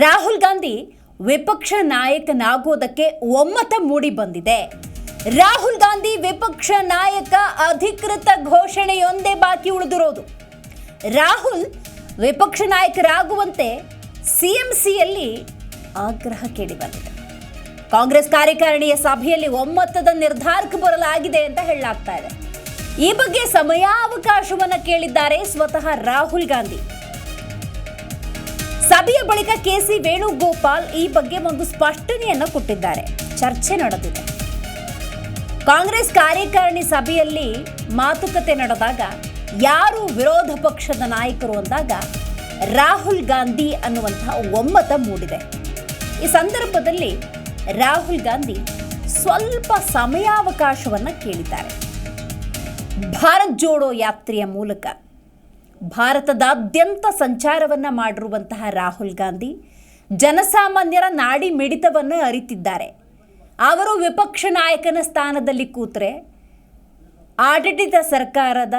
ರಾಹುಲ್ ಗಾಂಧಿ ವಿಪಕ್ಷ ನಾಯಕನಾಗೋದಕ್ಕೆ ಒಮ್ಮತ ಮೂಡಿ ಬಂದಿದೆ. ರಾಹುಲ್ ಗಾಂಧಿ ವಿಪಕ್ಷ ನಾಯಕ ಅಧಿಕೃತ ಘೋಷಣೆಯೊಂದೇ ಬಾಕಿ ಉಳಿದಿರೋದು. ರಾಹುಲ್ ವಿಪಕ್ಷ ನಾಯಕರಾಗುವಂತೆ ಸಿಎಂಸಿಯಲ್ಲಿ ಆಗ್ರಹ ಕೇಳಿಬಂದಿದೆ ಕಾಂಗ್ರೆಸ್ ಕಾರ್ಯಕಾರಿಣಿಯ ಸಭೆಯಲ್ಲಿ ಒಮ್ಮತದ ನಿರ್ಧಾರಕ್ಕೆ ಬರಲಾಗಿದೆ ಅಂತ ಹೇಳಲಾಗ್ತಾ ಇದೆ. ಈ ಬಗ್ಗೆ ಸಮಯಾವಕಾಶವನ್ನು ಕೇಳಿದ್ದಾರೆ ಸ್ವತಃ ರಾಹುಲ್ ಗಾಂಧಿ. ಸಭೆಯ ಬಳಿಕ ಕೆಸಿ ವೇಣುಗೋಪಾಲ್ ಈ ಬಗ್ಗೆ ಒಂದು ಸ್ಪಷ್ಟನೆಯನ್ನು ಕೊಟ್ಟಿದ್ದಾರೆ. ಚರ್ಚೆ ನಡೆದಿದೆ. ಕಾಂಗ್ರೆಸ್ ಕಾರ್ಯಕಾರಿಣಿ ಸಭೆಯಲ್ಲಿ ಮಾತುಕತೆ ನಡೆದಾಗ ಯಾರು ವಿರೋಧ ಪಕ್ಷದ ನಾಯಕರು ಅಂದಾಗ ರಾಹುಲ್ ಗಾಂಧಿ ಅನ್ನುವಂತಹ ಒಮ್ಮತ ಮೂಡಿದೆ. ಈ ಸಂದರ್ಭದಲ್ಲಿ ರಾಹುಲ್ ಗಾಂಧಿ ಸ್ವಲ್ಪ ಸಮಯಾವಕಾಶವನ್ನು ಕೇಳಿದ್ದಾರೆ. ಭಾರತ್ ಜೋಡೋ ಯಾತ್ರೆಯ ಮೂಲಕ ಭಾರತದಾದ್ಯಂತ ಸಂಚಾರವನ್ನು ಮಾಡಿರುವಂತಹ ರಾಹುಲ್ ಗಾಂಧಿ ಜನಸಾಮಾನ್ಯರ ನಾಡಿ ಮಿಡಿತವನ್ನು ಅರಿತಿದ್ದಾರೆ. ಅವರು ವಿಪಕ್ಷ ನಾಯಕನ ಸ್ಥಾನದಲ್ಲಿ ಕೂತರೆ ಆಡಳಿತ ಸರ್ಕಾರದ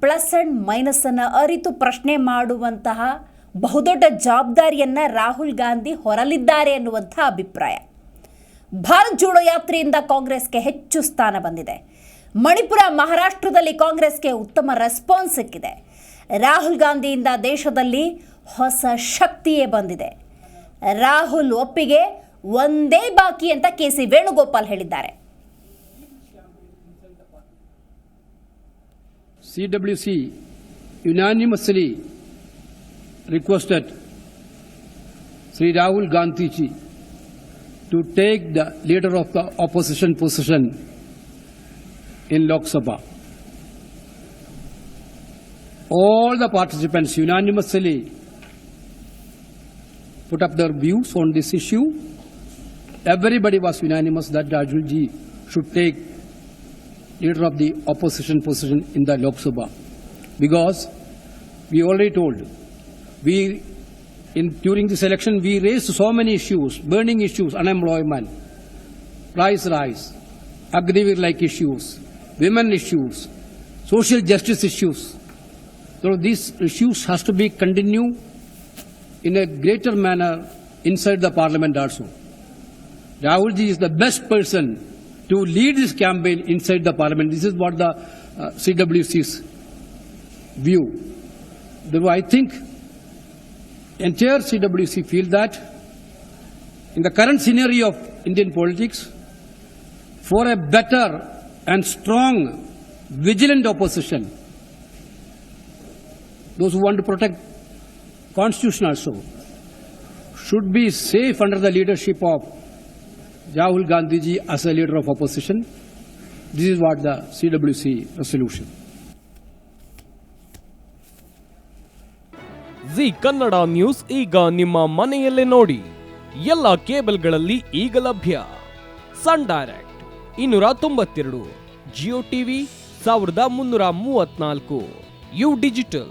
ಪ್ಲಸ್ ಅಂಡ್ ಮೈನಸ್ ಅನ್ನು ಅರಿತು ಪ್ರಶ್ನೆ ಮಾಡುವಂತಹ ಬಹುದೊಡ್ಡ ಜವಾಬ್ದಾರಿಯನ್ನು ರಾಹುಲ್ ಗಾಂಧಿ ಹೊರಲಿದ್ದಾರೆ ಎನ್ನುವಂಥ ಅಭಿಪ್ರಾಯ. ಭಾರತ್ ಜೋಡೋ ಯಾತ್ರೆಯಿಂದ ಕಾಂಗ್ರೆಸ್ಗೆ ಹೆಚ್ಚು ಸ್ಥಾನ ಬಂದಿದೆ. ಮಣಿಪುರ ಮಹಾರಾಷ್ಟ್ರದಲ್ಲಿ ಕಾಂಗ್ರೆಸ್ಗೆ ಉತ್ತಮ ರೆಸ್ಪಾನ್ಸ್ ಸಿಕ್ಕಿದೆ. ರಾಹುಲ್ ಗಾಂಧಿಯಿಂದ ದೇಶದಲ್ಲಿ ಹೊಸ ಶಕ್ತಿಯೇ ಬಂದಿದೆ. ರಾಹುಲ್ ಒಪ್ಪಿಗೆ ಒಂದೇ ಬಾಕಿ ಅಂತ ಕೆ ಸಿ ವೇಣುಗೋಪಾಲ್ ಹೇಳಿದ್ದಾರೆ. C W C unanimously requested Shri Rahul Gandhiji to take the leader of the opposition position in Lok Sabha All the participants unanimously put up their views on this issue. Everybody was unanimous that Rahul ji should take leader of the opposition position in the Lok Sabha. Because we already told, we, in, during this election, we raised so many issues, burning issues, unemployment, price rise, Agriveer-like issues, women issues, social justice issues. So these issues has to be continued in a greater manner inside the parliament also. Rahul ji is the best person to lead this campaign inside the parliament. This is what the uh, CWC's view. Therefore, I think entire CWC feel that in the current scenario of Indian politics, for a better and strong, vigilant opposition, those who want to protect constitution also, should be safe under the leadership of Rahul Gandhiji as a leader of opposition. This is what the CWC resolution. Zee Kannada news ಈಗ ನಿಮ್ಮ ಮನೆಯಲ್ಲೇ ನೋಡಿ ಎಲ್ಲ ಕೇಬಲ್ಗಳಲ್ಲಿ ಈಗ ಲಭ್ಯ ಸನ್ direct ಇನ್ನೂರ ತೊಂಬತ್ತೆರಡು ಜಿಯೋ ಟಿವಿ ಸಾವಿರದ ಮುನ್ನೂರ ಮೂವತ್ನಾಲ್ಕು ಯು ಡಿಜಿಟಲ್